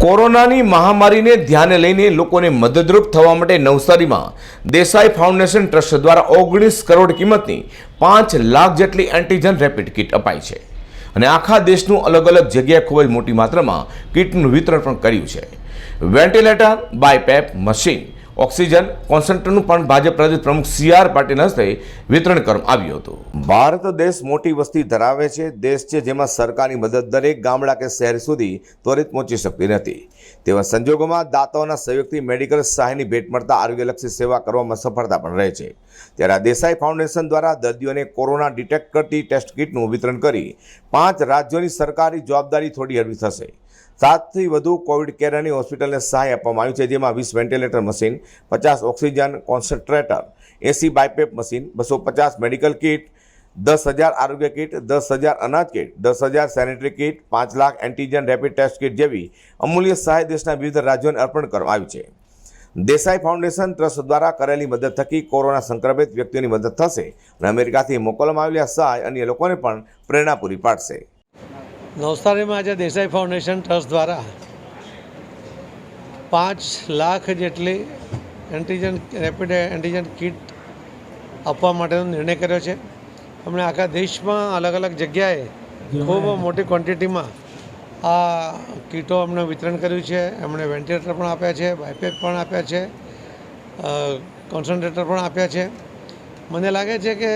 કોરોનાની મહામારીને ધ્યાને લઈને લોકોને મદદરૂપ થવા માટે નવસારીમાં દેસાઈ ફાઉન્ડેશન ટ્રસ્ટ દ્વારા ઓગણીસ કરોડ કિંમતની પાંચ લાખ જેટલી એન્ટીજન રેપિડ કિટ અપાઈ છે. અને આખા દેશનું અલગ અલગ જગ્યાએ ખૂબ જ મોટી માત્રામાં કિટનું વિતરણ પણ કર્યું છે. વેન્ટિલેટર, બાયપેપ, મશીન ઓક્સિજન કોન્સન્ટ્રેટનું પણ ભાજપ પ્રદેશ પ્રમુખ સી આર પાટીલ હસ્તે વિતરણ કરવામાં આવ્યું હતું. ભારત દેશ મોટી વસ્તી ધરાવે છે, દેશ છે જેમાં સરકારની મદદ દરેક ગામડા કે શહેર સુધી ત્વરિત પહોંચી શકતી નથી. તેવા સંજોગોમાં દાતાઓના સહયોગથી મેડિકલ સહાયની ભેટ મળતા આરોગ્યલક્ષી સેવા કરવામાં સફળતા પણ રહે છે. ત્યારે આ દેસાઈ ફાઉન્ડેશન દ્વારા દર્દીઓને કોરોના ડિટેક્ટ કરતી ટેસ્ટ કિટનું વિતરણ કરી પાંચ રાજ્યોની સરકારી જવાબદારી થોડી હળવી થશે. સાતથી વધુ કોવિડ કેરની હોસ્પિટલને સહાય આપવામાં આવ્યું છે, જેમાં વીસ વેન્ટિલેટર મશીન, પચાસ oxygen concentrator, AC BiPAP machine, બસો પચાસ મેડિકલ કિટ, દસ હજાર આરોગ્ય કિટ, દસ હજાર અનાજ કિટ, દસ હજાર સેનિટરી કિટ, પાંચ lakh antigen rapid test kit જેવી અમૂલ્ય સહાય દેશના વિવિધ રાજ્યોને અર્પણ કરવામાં આવી છે. દેસાઈ ફાઉન્ડેશન ટ્રસ્ટ દ્વારા કરેલી મદદ થકી કોરોના સંક્રમિત વ્યક્તિઓની મદદ થશે અને અમેરિકાથી મોકલવામાં આવેલી સહાય અન્ય લોકોને પણ પ્રેરણા પૂરી પાડશે. નવસારીમાં આજે દેસાઈ ફાઉન્ડેશન ટ્રસ્ટ દ્વારા પાંચ લાખ જેટલી એન્ટીજન, રેપિડ એન્ટીજન કિટ આપવા માટેનો નિર્ણય કર્યો છે. અમને આખા દેશમાં અલગ અલગ જગ્યાએ ખૂબ મોટી ક્વોન્ટિટીમાં આ કીટો અમને વિતરણ કર્યું છે. એમણે વેન્ટિલેટર પણ આપ્યા છે બાયપેપ પણ આપ્યા છે કોન્સન્ટ્રેટર પણ આપ્યા છે. મને લાગે છે કે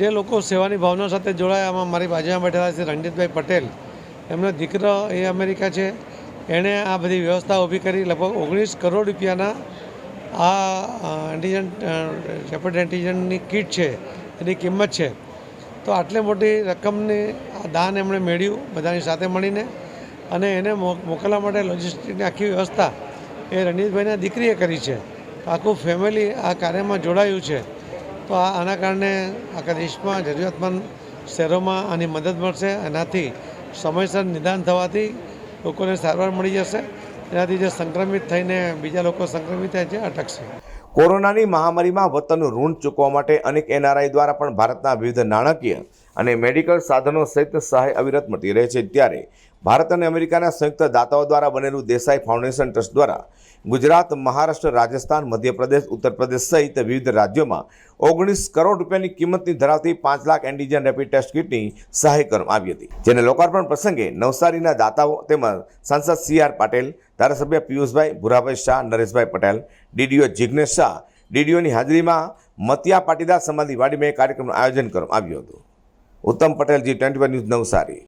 જે લોકો સેવાની ભાવના સાથે જોડાયા, આમાં મારી બાજુમાં બેઠેલા છે રણજીતભાઈ પટેલ. એમનો દીકરો એ અમેરિકા છે. એણે આ બધી વ્યવસ્થા ઊભી કરી, લગભગ ઓગણીસ કરોડ રૂપિયાના આ એન્ટીજન રેપિડ એન્ટીજનની કીટ છે, એની કિંમત છે. તો આટલી મોટી રકમની આ દાન એમણે મેળવ્યું બધાની સાથે મળીને અને એને મોકલવા માટે લોજિસ્ટિકની આખી વ્યવસ્થા એ રણજીતભાઈના દીકરીએ કરી છે. આખું ફેમિલી આ કાર્યમાં જોડાયું છે. તો આના કારણે આખા દેશમાં જરૂરિયાતમંદ શહેરોમાં આની મદદ મળશે. એનાથી સમયસર નિદાન થવાથી લોકોને સારવાર મળી જશે. એનાથી જે સંક્રમિત થઈને બીજા લોકો સંક્રમિત થાય છે અટકશે કોરોનાની મહામારીમાં વતનનું ઋણ ચૂકવવા માટે અનેક એનઆરઆઈ દ્વારા પણ ભારતના વિવિધ નાણાકીય અને મેડિકલ સાધનો સહિત સહાય અવિરત મળતી રહે છે. ત્યારે ભારત અને અમેરિકાના સંયુક્ત દાતાઓ દ્વારા બનેલું દેસાઈ ફાઉન્ડેશન ટ્રસ્ટ દ્વારા ગુજરાત, મહારાષ્ટ્ર, રાજસ્થાન, મધ્યપ્રદેશ ઉત્તર પ્રદેશ સહિત વિવિધ રાજ્યોમાં ઓગણીસ કરોડ રૂપિયાની કિંમતની ધરાવતી પાંચ લાખ એન્ટીજન રેપિડ ટેસ્ટ કિટની સહાય કરવામાં આવી હતી, જેને લોકાર્પણ પ્રસંગે નવસારીના દાતાઓ તેમજ સાંસદ સી આર પાટેલ, ધારાસભ્ય પિયુષભાઈ, ભુરાભાઈ શાહ, નરેશભાઈ પટેલ ડીડીઓ જિગ્નેશ શાહ ડીડીઓની હાજરીમાં મતિયા પાટીદાર સમાધિ વાડીમાં કાર્યક્રમનું આયોજન કરવામાં આવ્યું હતું. Uttam Patel G twenty news Navsari.